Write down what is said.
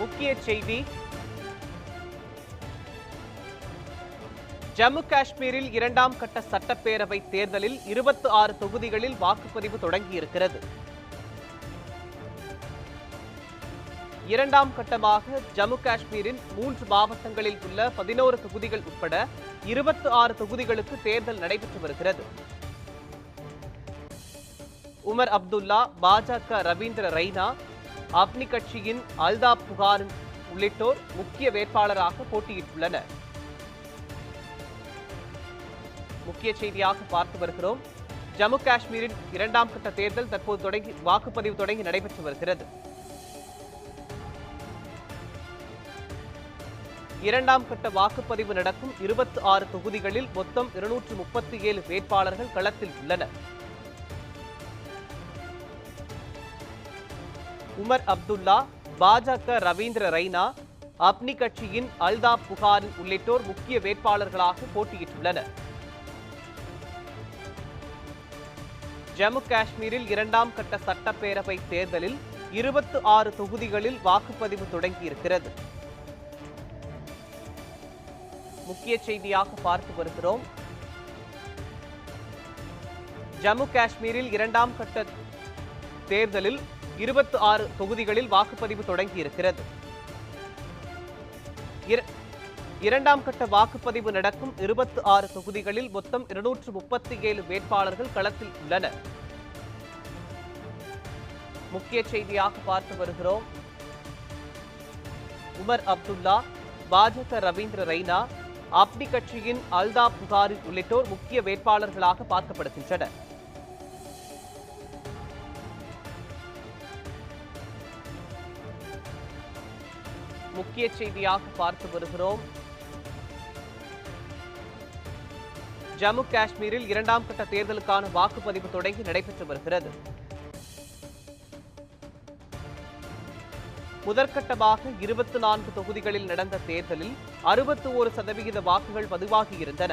முக்கிய செய்தி. ஜம்மு காஷ்மீரில் இரண்டாம் கட்ட சட்டப்பேரவை தேர்தலில் இருபத்தி ஆறு தொகுதிகளில் வாக்குப்பதிவு தொடங்கியிருக்கிறது. இரண்டாம் கட்டமாக ஜம்மு காஷ்மீரின் மூன்று மாவட்டங்களில் உள்ள பதினோரு தொகுதிகள் உட்பட இருபத்தி ஆறு தொகுதிகளுக்கு தேர்தல் நடைபெற்று வருகிறது. உமர் அப்துல்லா பாஜக ரவீந்திர ரெய்னா அப்னி கட்சியின் அல்தா புகார் உள்ளிட்டோர் முக்கிய வேட்பாளராக போட்டியிட்டுள்ளனர். முக்கிய செய்தியாக பார்த்து வருகிறோம். ஜம்மு காஷ்மீரின் இரண்டாம் கட்ட தேர்தல் தற்போது தொடங்கி வாக்குப்பதிவு தொடங்கி நடைபெற்று வருகிறது. இரண்டாம் கட்ட வாக்குப்பதிவு நடக்கும் இருபத்தி ஆறு தொகுதிகளில் மொத்தம் இருநூற்று முப்பத்தி ஏழு வேட்பாளர்கள் களத்தில் உள்ளனர். உமர் அப்துல்லா பாஜக ரவீந்திர ரெய்னா அப்னி கட்சியின் அல்தா புகாரின் உள்ளிட்டோர் முக்கிய வேட்பாளர்களாக போட்டியிட்டுள்ளனர். ஜம்மு காஷ்மீரில் இரண்டாம் கட்ட சட்டப்பேரவை தேர்தலில் இருபத்து ஆறு தொகுதிகளில் வாக்குப்பதிவு தொடங்கியிருக்கிறது. முக்கிய செய்தியாக பார்த்து வருகிறோம். ஜம்மு காஷ்மீரில் இரண்டாம் கட்ட தேர்தலில் இருபத்தி ஆறு தொகுதிகளில் வாக்குப்பதிவு தொடங்கியிருக்கிறது. இரண்டாம் கட்ட வாக்குப்பதிவு நடக்கும் இருபத்தி ஆறு தொகுதிகளில் மொத்தம் இருநூற்று முப்பத்தி ஏழு வேட்பாளர்கள் களத்தில் உள்ளனர். முக்கிய செய்தியாக பார்த்து வருகிறோம். உமர் அப்துல்லா பாஜக ரவீந்திர ரெய்னா அப்டி கட்சியின் அல்தா புகாரி உள்ளிட்டோர் முக்கிய வேட்பாளர்களாக பார்க்கப்படுகின்றனர். முக்கிய செய்தியாக பார்த்து வருகிறோம். ஜம்மு காஷ்மீரில் இரண்டாம் கட்ட தேர்தலுக்கான வாக்குப்பதிவு தொடங்கி நடைபெற்று வருகிறது. முதற்கட்டமாக இருபத்தி நான்கு தொகுதிகளில் நடந்த தேர்தலில் அறுபத்தி ஒரு சதவிகித வாக்குகள் பதிவாகியிருந்தன